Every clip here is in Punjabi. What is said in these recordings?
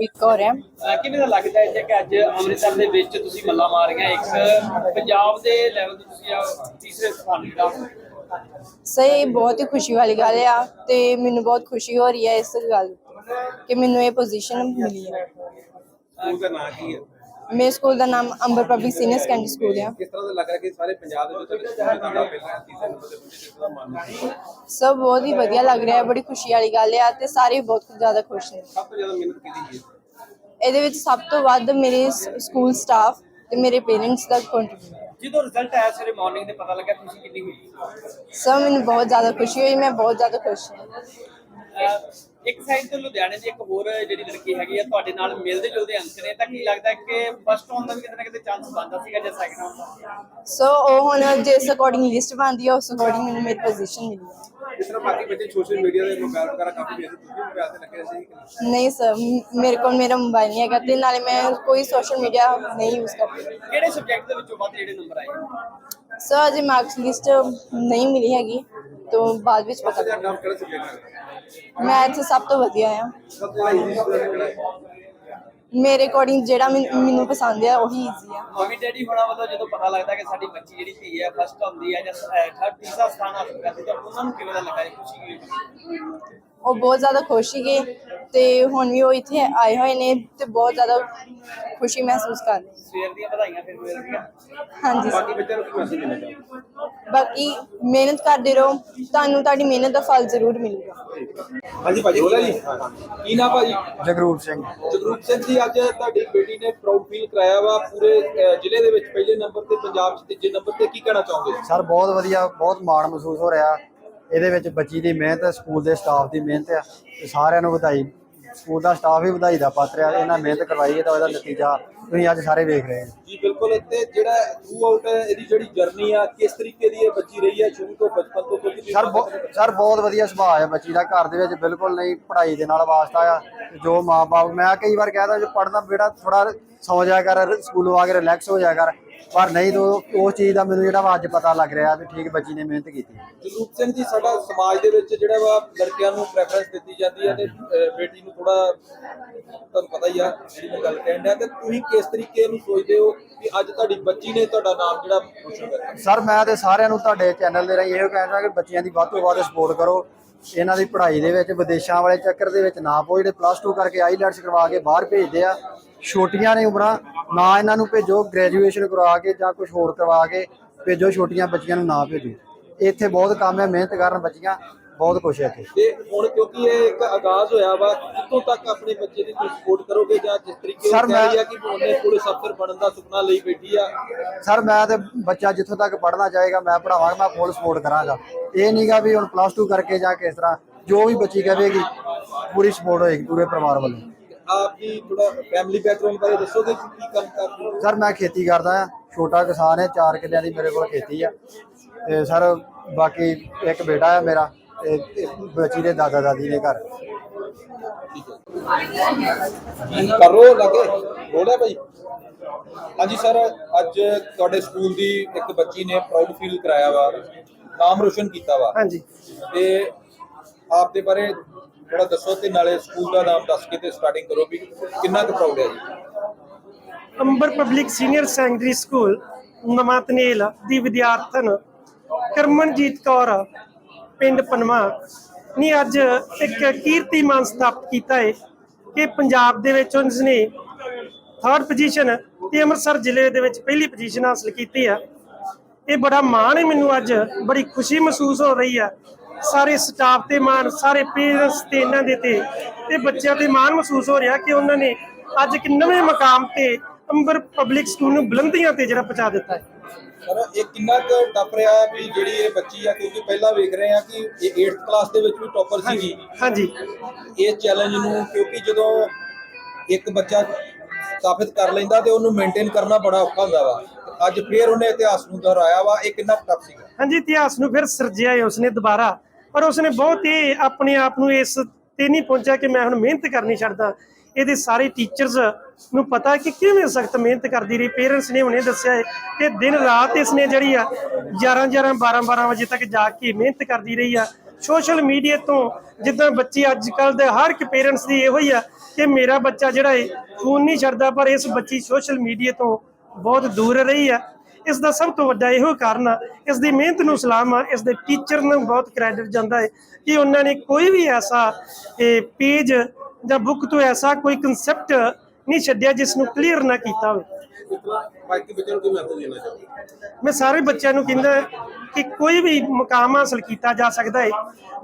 ਅਮਨਪ੍ਰੀਤ ਕੌਰ ਹੈ। ਕਿਵੇਂ ਦਾ ਲੱਗਦਾ ਹੈ ਕਿ ਅੱਜ ਅੰਮ੍ਰਿਤਸਰ ਦੇ ਵਿੱਚ ਤੁਸੀਂ ਮੱਲਾ ਮਾਰੀਆਂ? ਇੱਕ ਪੰਜਾਬ ਦੇ ਲੈਵਲ ਤੇ ਤੁਸੀਂ ਆ ਤੀਸਰੇ ਸਥਾਨ ਜਿਹੜਾ। ਸਹੀ ਬਹੁਤ ਹੀ ਖੁਸ਼ੀ ਵਾਲੀ ਗੱਲ ਆ ਤੇ ਮੈਨੂੰ ਬਹੁਤ ਖੁਸ਼ੀ ਹੋ ਰਹੀ ਹੈ ਇਸ ਗੱਲ ਕਿ ਮੈਨੂੰ ਇਹ ਪੋਜੀਸ਼ਨ ਮਿਲੀ ਹੈ। ਸਕੂਲ ਦਾ ਨਾਂ ਕੀ ਹੈ? ਮੇਰੇ ਸਕੂਲ ਦਾ ਨਾਮ Amber public senior secondary school ਹੈ ਕਿਸ ਤਰ੍ਹਾਂ ਦਾ ਲੱਗ ਰਿਹਾ ਕਿ ਸਾਰੇ ਪੰਜਾਬ ਦੇ ਵਿੱਚ ਤੁਹਾਡੇ ਸਕੂਲ ਦਾ ਪਹਿਲਾਂ ਤੀਸਰੇ ਨੰਬਰ ਤੇ ਪਹੁੰਚੇ ਕਿਸ ਤਰ੍ਹਾਂ ਮੰਨ ਰਹੇ ਹੋ? ਸਭ ਬਹੁਤ ਹੀ ਵਧੀਆ ਲੱਗ ਰਿਹਾ ਹੈ ਬੜੀ ਖੁਸ਼ੀ ਵਾਲੀ ਗੱਲ ਆ ਤੇ ਸਾਰੇ ਬਹੁਤ ਜ਼ਿਆਦਾ ਖੁਸ਼ ਨੇ। ਸਭ ਤੋਂ ਜ਼ਿਆਦਾ ਮਿਹਨਤ ਕੀਤੀ ਗਈ ਇਹਦੇ ਵਿੱਚ ਸਭ ਤੋਂ ਵੱਧ ਮੇਰੇ ਸਕੂਲ ਸਟਾਫ ਤੇ ਮੇਰੇ ਪੇਰੈਂਟਸ ਦਾ ਕੰਟਰੀਬਿਊਸ਼ਨ ਜਦੋਂ ਰਿਜ਼ਲਟ ਆਇਆ ਸਵੇਰੇ ਮਾਰਨਿੰਗ ਤੇ ਪਤਾ ਲੱਗਾ ਖੁਸ਼ੀ ਕਿੰਨੀ ਹੋਈ ਸਭ ਮੈਨੂੰ ਬਹੁਤ ਜ਼ਿਆਦਾ ਖੁਸ਼ੀ ਹੋਈ ਮੈਂ ਬਹੁਤ ਜ਼ਿਆਦਾ ਖੁਸ਼ ਹਾਂ। ਇੱਕ ਸਾਈਡ ਤੋਂ ਲੁਧਿਆਣੇ ਦੀ ਇੱਕ ਹੋਰ ਜਿਹੜੀ ਲੜਕੀ ਹੈਗੀ ਆ ਤੁਹਾਡੇ ਨਾਲ ਮਿਲਦੇ ਜੁਲਦੇ ਅੰਕ ਨੇ ਤਾਂ ਕੀ ਲੱਗਦਾ ਹੈ ਕਿ ਫਸਟ ਆਉਣ ਦਾ ਵੀ ਕਿਤੇ ਨਾ ਕਿਤੇ ਚਾਂਸ ਬਣਦਾ ਸੀਗਾ ਜਾਂ ਸੈਕਿੰਡ ਆਉਣ ਦਾ? ਸੋ ਉਹ ਹੁਣ ਜਿਸ ਅਕੋਰਡਿੰਗ ਲਿਸਟ ਬਣਦੀ ਹੈ ਉਸ ਅਕੋਰਡਿੰਗ ਮੈਨੂੰ ਮੇਰੀ ਪੋਜੀਸ਼ਨ ਮਿਲੀ ਹੈ ਇਸ ਤਰ੍ਹਾਂ ਬਾਕੀ ਬੱਚੇ ਸੋਸ਼ਲ ਮੀਡੀਆ ਦੇ ਮੋਬਾਈਲ ਵਗੈਰਾ ਕਾਫੀ ਵੇਖਦੇ ਤੁਸੀਂ ਮੋਬਾਈਲ ਤੇ ਲੱਗੇ ਸੀ ਕਿ ਨਹੀਂ? ਸਰ ਮੇਰੇ ਕੋਲ ਮੇਰਾ ਮੋਬਾਈਲ ਨਹੀਂ ਹੈਗਾ ਤੇ ਨਾਲੇ ਮੈਂ ਕੋਈ ਸੋਸ਼ਲ ਮੀਡੀਆ ਨਹੀਂ ਯੂਜ਼ ਕਰਦੀ ਕਿਹੜੇ ਸਬਜੈਕਟ ਦੇ ਵਿੱਚੋਂ ਵੱਧ ਜਿਹੜੇ ਨੰਬਰ ਆਏ? ਸਰ ਅਜੇ ਮਾਰਕਸ ਲਿਸਟ ਨਹੀਂ ਮਿਲੀ ਹੈਗੀ ਤੋਂ ਬਾਅਦ ਵਿੱਚ ਪਤਾ ਲੱਗੇਗਾ। ਹੈ ਮੈਥ ਸਭ ਤੋਂ ਵਧੀਆ ਆ ਮੇਰੇ ਅਕੋਰਡਿੰਗ ਜਿਹੜਾ ਮੈਨ- ਮੈਨੂੰ ਪਸੰਦ ਆ ਉਹੀ ਈਜ਼ੀ ਆ। ਮੰਮੀ ਡੈਡੀ ਹੋਣਾ ਵੱਲੋਂ ਜਦੋਂ ਪਤਾ ਲੱਗਦਾ ਕਿ ਸਾਡੀ ਬੱਚੀ ਜਿਹੜੀ ਧੀ ਹੈ ਫਸਟ ਆਉਂਦੀ ਹੈ ਜਾਂ ਥਰਡ ਤੀਸਰਾ ਸਥਾਨ ਹਾਸਲ ਕਰਦੀ ਤਾਂ ਉਹਨਾਂ ਨੂੰ ਕਿਵੇਂ ਦਾ ਲੱਗਾ ਇਹ ਖੁਸ਼ੀ? ਹੋਈ ਉਹ ਬਹੁਤ ਜ਼ਿਆਦਾ ਖੁਸ਼ ਸੀਗੇ। ਤੇ ਹੁਣ ਵੀ ਉਹ ਇੱਥੇ ਆਏ ਹੋਏ ਨੇ ਤੇ ਬਹੁਤ ਜ਼ਿਆਦਾ ਖੁਸ਼ੀ ਮਹਿਸੂਸ ਕਰ ਰਹੇ ਸਵੇਰ ਦੀਆਂ ਵਧਾਈਆਂ ਫਿਰ ਮਿਲ ਰਹੀਆਂ ਹਾਂਜੀ। ਬਾਕੀ ਬੱਚਿਆਂ ਨੂੰ ਕੀ ਮੈਸੇਜ ਦੇਣਾ ਚਾਹੋਗੇ? ਬਾਕੀ ਮਿਹਨਤ ਕਰਦੇ ਰਹੋ ਤੁਹਾਨੂੰ ਤੁਹਾਡੀ ਮਿਹਨਤ ਦਾ ਫਲ ਜ਼ਰੂਰ ਮਿਲੇਗਾ। ਹਾਂਜੀ ਭਾਜੀ ਬੋਲਾ ਜੀ। ਕੀ ਨਾਮ ਭਾਜੀ? ਜਗਰੂਪ ਸਿੰਘ। ਜਗਰੂਪ ਸਿੰਘ ਜੀ ਅੱਜ ਤੁਹਾਡੀ ਬੇਟੀ ਨੇ ਪ੍ਰਾਊਡ ਫੀਲ ਕਰਾਇਆ ਵਾ ਪੂਰੇ ਜ਼ਿਲ੍ਹੇ ਦੇ ਵਿੱਚ ਪਹਿਲੇ ਨੰਬਰ ਤੇ ਪੰਜਾਬ 'ਚ ਤੀਜੇ ਨੰਬਰ ਤੇ ਕੀ ਕਹਿਣਾ ਚਾਹੋਗੇ? ਸਰ ਬਹੁਤ ਵਧੀਆ ਬਹੁਤ ਮਾਣ ਮਹਿਸੂਸ ਹੋ ਰਿਹਾ। ਇਹਦੇ ਵਿੱਚ ਬੱਚੀ ਦੀ ਮਿਹਨਤ ਸਕੂਲ ਦੇ ਸਟਾਫ ਦੀ ਮਿਹਨਤ ਆ ਸਾਰਿਆਂ ਨੂੰ ਵਧਾਈ। ਸਕੂਲ ਦਾ ਸਟਾਫ ਵੀ ਵਧਾਈ ਦਾ ਪਾਤਰ ਆ ਇਹਨਾਂ ਮਿਹਨਤ ਕਰਵਾਈ ਹੈ ਤਾਂ ਉਹਦਾ ਨਤੀਜਾ ਤੁਸੀਂ ਅੱਜ ਸਾਰੇ ਵੇਖ ਰਹੇ ਹੋ। ਜੀ ਬਿਲਕੁਲ ਤੇ ਜਿਹੜਾ ਥਰੂ ਆਊਟ ਇਹਦੀ ਜਿਹੜੀ ਜਰਨੀ ਆ ਕਿਸ ਤਰੀਕੇ ਦੀ ਇਹ ਬੱਚੀ ਰਹੀ ਹੈ ਸ਼ੁਰੂ ਤੋਂ ਬਚਪਨ ਤੋਂ ਵੀ ਸਰ ਬਹੁ- ਸਰ ਬਹੁਤ ਵਧੀਆ ਸੁਭਾਅ ਹੈ ਬੱਚੀ ਦਾ ਘਰ ਦੇ ਵਿੱਚ ਬਿਲਕੁਲ ਨਹੀਂ ਪੜ੍ਹਾਈ ਦੇ ਨਾਲ ਵਾਸਤਾ ਆ ਤੇ ਜੋ ਮਾਪੇ ਮੈਂ ਕਈ ਵਾਰ ਕਹਿਦਾ ਜੋ ਪੜ੍ਹਨਾ ਬੇਟਾ ਥੋੜਾ ਸੌ ਜਾ ਕਰ ਸਕੂਲੋਂ ਆ ਕੇ ਰਿਲੈਕਸ ਹੋ ਜਾ ਕਰ ਪਰ ਨਹੀਂ ਤੋ ਉਸ ਚੀਜ਼ ਦਾ ਮੈਨੂੰ ਜਿਹੜਾ ਵਾ ਅੱਜ ਪਤਾ ਲੱਗ ਰਿਹਾ ਵੀ ਠੀਕ ਬੱਚੀ ਨੇ ਮਿਹਨਤ ਕੀਤੀ। ਜਗਰੂਪ ਸਿੰਘ ਜੀ ਸਾਡਾ ਸਮਾਜ ਦੇ ਵਿੱਚ ਜਿਹੜਾ ਵਾ ਲੜਕਿਆਂ ਨੂੰ ਪ੍ਰੈਫਰੈਂਸ ਦਿੱਤੀ ਜਾਂਦੀ ਹੈ ਤੇ ਅਹ, ਬੇਟੀ ਨੂੰ ਥੋੜਾ ਤੁਹਾਨੂੰ ਪਤਾ ਹੀ ਆ ਜਿਹੜੀ ਮੈਂ ਗੱਲ ਕਹਿਣ ਡਿਆ ਤੇ ਤੁਸੀਂ ਕਿਸ ਤਰੀਕੇ ਨੂੰ ਸੋਚਦੇ ਹੋ ਕਿ ਅੱਜ ਤੁਹਾਡੀ ਬੱਚੀ ਨੇ ਤੁਹਾਡਾ ਨਾਮ ਜਿਹੜਾ ਰੋਸ਼ਨ ਸਰ ਮੈਂ ਤੇ ਸਾਰਿਆਂ ਨੂੰ ਤੁਹਾਡੇ ਚੈਨਲ ਦੇ ਰਾਹੀਂ ਇਹੋ ਕਹਿਣਾ ਕਿ ਬੱਚਿਆਂ ਦੀ ਵੱਧ ਤੋਂ ਵੱਧ ਸਪੋਰਟ ਕਰੋ। ਇਹਨਾਂ ਦੀ ਪੜ੍ਹਾਈ ਦੇ ਵਿੱਚ ਵਿਦੇਸ਼ਾਂ ਵਾਲੇ ਚੱਕਰ ਦੇ ਵਿੱਚ ਨਾ ਪੋ ਜਿਹੜੇ ਪਲੱਸ 2 ਕਰਕੇ ਆਈਲੈਟਸ ਕਰਵਾ ਕੇ ਬਾਹਰ ਭੇਜਦੇ ਆ। ਛੋਟੀਆਂ ਨੇ ਉਮਰਾਂ ਨਾ ਇਹਨਾਂ ਨੂੰ ਭੇਜੋ ਗ੍ਰੈਜੂਏਸ਼ਨ ਕਰਵਾ ਕੇ ਜਾਂ ਕੁਝ ਹੋਰ ਕਰਵਾ ਕੇ ਭੇਜੋ ਛੋਟੀਆਂ ਬੱਚੀਆਂ ਨੂੰ ਨਾ ਭੇਜੋ। ਇੱਥੇ ਬਹੁਤ ਕੰਮ ਹੈ ਮਿਹਨਤ ਕਰਨ ਬੱਚੀਆਂ ਬਹੁਤ ਕੁਛ ਹੈ ਇੱਥੇ। ਤੇ ਹੁਣ ਕਿਉਂਕਿ ਇਹ ਇੱਕ ਆਗਾਜ਼ ਹੋਇਆ ਵਾ ਕਿੱਥੋਂ ਤੱਕ ਆਪਣੇ ਬੱਚੇ ਦੀ ਤੁਸੀਂ ਸਪੋਰਟ ਕਰੋਗੇ ਜਾਂ ਜਿਸ ਤਰੀਕੇ ਨਾਲ ਕਹਿ ਮੈਂ- ਰਹੀ ਆ ਕਿ ਉਹਨੇ ਪੁਲਿਸ ਅਫਸਰ ਬਣਨ ਦਾ ਸੁਪਨਾ ਲਈ ਬੈਠੀ ਆ? ਸਰ ਮੈਂ ਤੇ ਬੱਚਾ ਜਿੱਥੋਂ ਤੱਕ ਪੜ੍ਹਨਾ ਚਾਹੇਗਾ ਮੈਂ ਪੜਾਵਾਂਗਾ ਮੈਂ ਫੁੱਲ ਸਪੋਰਟ ਕਰਾਂਗਾ। ਇਹ ਨਹੀਂਗਾ ਵੀ ਹੁਣ ਪਲੱਸ 2 ਕਰਕੇ ਜਾਂ ਕਿਸ ਤਰ੍ਹਾਂ ਜੋ ਵੀ ਬੱਚੀ ਕਹੇਗੀ ਪੂਰੀ ਸਪੋਰਟ ਹੋਏਗੀ ਪੂਰੇ ਪਰਿਵਾਰ ਵੱਲੋਂ। ਆਪ ਜੀ ਥੋੜਾ ਫੈਮਿਲੀ ਬੈਕਗ੍ਰਾਉਂਡ ਬਾਰੇ ਦੱਸੋਗੇ ਕਿ ਕੀ ਕੰਮ ਕਰਦੇ ਹੋ? ਸਰ ਮੈਂ ਖੇਤੀ ਕਰਦਾ ਆ ਛੋਟਾ ਕਿਸਾਨ ਹੈ 4 ਕਿੱਲਿਆਂ ਦੀ ਮੇਰੇ ਕੋਲ ਖੇਤੀ ਆ। ਤੇ ਸਰ ਬਾਕੀ ਇੱਕ ਬੇਟਾ ਹੈ ਮੇਰਾ ਤੇ ਤੇ ਬੱਚੀ ਦੇ ਦਾਦਾ ਦਾਦੀ ਨੇ ਘਰ। ਕਰੋ ਲੱਗੇ? ਬੋਲਿਆ ਭਾਈ? ਹਾਂਜੀ ਸਰ ਅੱਜ ਤੁਹਾਡੇ ਸਕੂਲ ਦੀ ਇੱਕ ਬੱਚੀ ਨੇ ਪ੍ਰਾਊਡ ਫੀਲ ਕਰਾਇਆ ਵਾ ਨਾਮ ਰੋਸ਼ਨ ਕੀਤਾ ਵਾ। ਹਾਂਜੀ। ਤੇ ਆਪ ਦੇ ਬਾਰੇ ਥੋੜਾ ਦੱਸੋ ਤੇ ਨਾਲੇ ਸਕੂਲ ਦਾ ਨਾਮ ਦੱਸ ਕੇ ਤੇ ਸਟਾਰਟਿੰਗ ਕਰੋ ਵੀ ਕਿੰਨਾ ਕੁ ਪ੍ਰਾਊਡ ਹੈ ਜੀ? Amber public senior secondary school ਨਵਾਂ ਦੀ ਵਿਦਿਆਰਥਣ ਕਰਮਨਜੀਤ ਕੌਰ, ਪਿੰਡ ਪਨਵਾ, ਨੇ ਅੱਜ ਇੱਕ ਕੀਰਤੀਮਾਨ ਸਥਾਪਿਤ ਕੀਤਾ ਹੈ ਕਿ ਪੰਜਾਬ ਦੇ ਵਿੱਚ ਉਸਨੇ ਥਰਡ ਪੋਜੀਸ਼ਨ ਤੇ ਅੰਮ੍ਰਿਤਸਰ ਜ਼ਿਲ੍ਹੇ ਦੇ ਵਿੱਚ ਪਹਿਲੀ ਪੋਜੀਸ਼ਨ ਹਾਸਲ ਕੀਤੀ ਹੈ। ਇਹ ਬੜਾ ਮਾਣ ਹੈ ਮੈਨੂੰ ਅੱਜ, ਬੜੀ ਖੁਸ਼ੀ ਮਹਿਸੂਸ ਹੋ ਰਹੀ ਹੈ ਸਾਰੇ ਸਟਾਫ ਤੇ ਮਾਣ ਸਾਰੇ ਪੇਰੈਂਟਸ ਤੇ ਇਹਨਾਂ ਦੇ ਤੇ ਤੇ ਬੱਚਿਆਂ ਤੇ ਮਾਣ ਮਹਿਸੂਸ ਹੋ ਰਿਹਾ ਕਿ ਉਹਨਾਂ ਨੇ ਅੱਜ ਇੱਕ ਨਵੇਂ ਮਕਾਮ ਤੇ ਅੰਬਰ ਪਬਲਿਕ ਸਕੂਲ ਨੂੰ ਬੁਲੰਦੀਆਂ ਤੇ ਜਿਹੜਾ ਪਹੁੰਚਾ ਦਿੱਤਾ ਹੈ। ਸਰ ਇਹ ਕਿੰਨਾ ਕੁ ਟੱਪ ਰਿਹਾ ਵੀ ਜਿਹੜੀ ਇਹ ਬੱਚੀ ਆ ਕਿਉਂਕਿ ਪਹਿਲਾਂ ਵੇਖ ਰਹੇ ਆ ਕਿ ਇਹ 8th ਕਲਾਸ ਦੇ ਵਿੱਚ ਵੀ ਟੌਪਰ ਸੀਗੀ। ਹਾਂਜੀ ਇਹ ਚੈਲੰਜ ਨੂੰ ਕਿਉਂਕਿ ਜਦੋਂ ਇੱਕ ਬੱਚਾ ਸਥਾਪਿਤ ਕਰ ਲੈਂਦਾ ਤੇ ਉਹਨੂੰ ਮੇਨਟੇਨ ਕਰਨਾ ਬੜਾ ਔਖਾ ਹੁੰਦਾ ਵਾ। ਅੱਜ ਫੇਰ ਉਹਨੇ ਇਤਿਹਾਸ ਨੂੰ ਦੁਹਰਾਇਆ ਵਾ ਇਹ ਕਿੰਨਾ ਟਫ ਸੀਗਾ? ਹਾਂਜੀ ਇਤਿਹਾਸ ਨੂੰ ਫਿਰ ਸਿਰਜਿਆ ਹੈ ਉਸਨੇ ਦੁਬਾਰਾ। ਪਰ ਉਸਨੇ ਬਹੁਤ ਹੀ ਆਪਣੇ ਆਪ ਨੂੰ ਇਸ ਤੇ ਨਹੀਂ ਪਹੁੰਚਿਆ ਕਿ ਮੈਂ ਹੁਣ ਮਿਹਨਤ ਕਰਨੀ ਛੱਡਦਾ। ਇਹਦੇ ਸਾਰੇ ਟੀਚਰਸ ਨੂੰ ਪਤਾ ਕਿ ਕਿਵੇਂ ਸਖਤ ਮਿਹਨਤ ਕਰਦੀ ਰਹੀ। ਪੇਰੈਂਟਸ ਨੇ ਹੁਣੇ ਦੱਸਿਆ ਹੈ ਕਿ ਦਿਨ ਰਾਤ ਇਸਨੇ ਜਿਹੜੀ ਆ 11 11 12 12 ਵਜੇ ਤੱਕ ਜਾ ਕੇ ਮਿਹਨਤ ਕਰਦੀ ਰਹੀ ਆ। ਸੋਸ਼ਲ ਮੀਡੀਆ ਤੋਂ ਜਿੱਦਾਂ ਬੱਚੇ ਅੱਜ ਕੱਲ ਦੇ ਹਰ ਇੱਕ ਪੇਰੈਂਟਸ ਦੀ ਇਹੋ ਹੀ ਆ ਕਿ ਮੇਰਾ ਬੱਚਾ ਜਿਹੜਾ ਹੈ ਫੋਨ ਨਹੀਂ ਛੱਡਦਾ, ਪਰ ਇਸ ਬੱਚੀ ਸੋਸ਼ਲ ਮੀਡੀਆ ਤੋਂ ਬਹੁਤ ਦੂਰ ਰਹੀ ਆ। ਇਸ ਦਾ ਸਭ ਤੋਂ ਵੱਡਾ ਇਹੋ ਕਾਰਨ ਆ ਇਸ ਦੀ ਮਿਹਨਤ ਨੂੰ ਸਲਾਮ ਆ ਇਸ ਦੇ ਟੀਚਰ ਨੂੰ ਬਹੁਤ ਕ੍ਰੈਡਿਟ ਜਾਂਦਾ ਹੈ ਕਿ ਉਹਨਾਂ ਨੇ ਕੋਈ ਵੀ ਐਸਾ ਪੇਜ ਜਾਂ ਬੁੱਕ ਤੋਂ ਐਸਾ ਕੋਈ ਕਨਸੈਪਟ ਨਹੀਂ ਛੱਡਿਆ ਜਿਸ ਨੂੰ ਕਲੀਅਰ ਨਾ ਕੀਤਾ ਹੋਵੇ। ਇਸ ਤਰ੍ਹਾਂ ਬਾਕੀ ਬੱਚਿਆਂ ਨੂੰ ਕੀ ਮੈਸੇਜ ਦੇਣਾ ਚਾਹੁੰਦੇ ਮੈਂ ਸਾਰੇ ਬੱਚਿਆਂ ਨੂੰ ਕਹਿੰਦਾ ਕਿ ਕੋਈ ਵੀ ਮੁਕਾਮ ਹਾਸਲ ਕੀਤਾ ਜਾ ਸਕਦਾ ਹੈ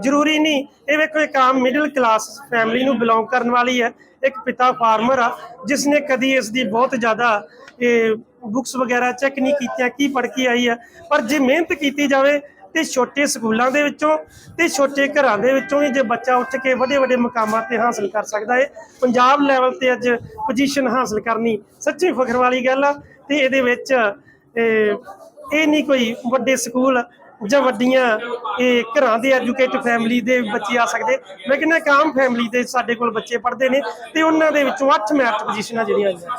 ਜ਼ਰੂਰੀ ਨਹੀਂ ਇਹ ਵੇਖੋ ਇੱਕ ਆਮ ਮਿਡਲ ਕਲਾਸ ਫੈਮਿਲੀ ਨੂੰ ਬਿਲੋਂਗ ਕਰਨ ਵਾਲੀ ਹੈ ਇੱਕ ਪਿਤਾ ਫਾਰਮਰ ਆ ਜਿਸ ਨੇ ਕਦੀ ਇਸ ਦੀ ਬਹੁਤ ਜ਼ਿਆਦਾ ਇਹ ਬੁੱਕਸ ਵਗੈਰਾ ਚੈੱਕ ਨਹੀਂ ਕੀਤੀਆਂ, ਕੀ ਪੜ੍ਹ ਕੇ ਆਈ ਹੈ ਪਰ ਜੇ ਮਿਹਨਤ ਕੀਤੀ ਜਾਵੇ ਤੇ ਛੋਟੇ ਸਕੂਲਾਂ ਦੇ ਵਿੱਚੋਂ ਤੇ ਛੋਟੇ ਘਰਾਂ ਦੇ ਵਿੱਚੋਂ ਹੀ ਜੇ ਬੱਚਾ ਉੱਠ ਕੇ ਵੱਡੇ ਵੱਡੇ ਮੁਕਾਮਾਂ ਤੇ ਹਾਸਲ ਕਰ ਸਕਦਾ ਹੈ ਪੰਜਾਬ ਲੈਵਲ ਤੇ ਅੱਜ ਪੋਜੀਸ਼ਨ ਹਾਸਲ ਕਰਨੀ ਸੱਚੀ ਫਖਰ ਵਾਲੀ ਗੱਲ ਆ ਤੇ ਇਹਦੇ ਵਿੱਚ ਇਹ ਨਹੀਂ ਕੋਈ ਵੱਡੇ ਸਕੂਲ ਜਾਂ ਵੱਡੀਆਂ, ਇਹ ਘਰਾਂ ਦੇ ਐਜੂਕੇਟਡ ਫੈਮਿਲੀ ਦੇ ਬੱਚੇ ਆ ਸਕਦੇ ਮੈਂ ਕਹਿੰਦਾ ਇੱਕ ਆਮ ਫੈਮਿਲੀ ਦੇ ਸਾਡੇ ਕੋਲ ਬੱਚੇ ਪੜ੍ਹਦੇ ਨੇ ਤੇ ਉਹਨਾਂ ਦੇ ਵਿੱਚੋਂ 8 ਮੈਰਿਟ ਪੋਜੀਸ਼ਨਾਂ ਜਿਹੜੀਆਂ ਆਈਆਂ।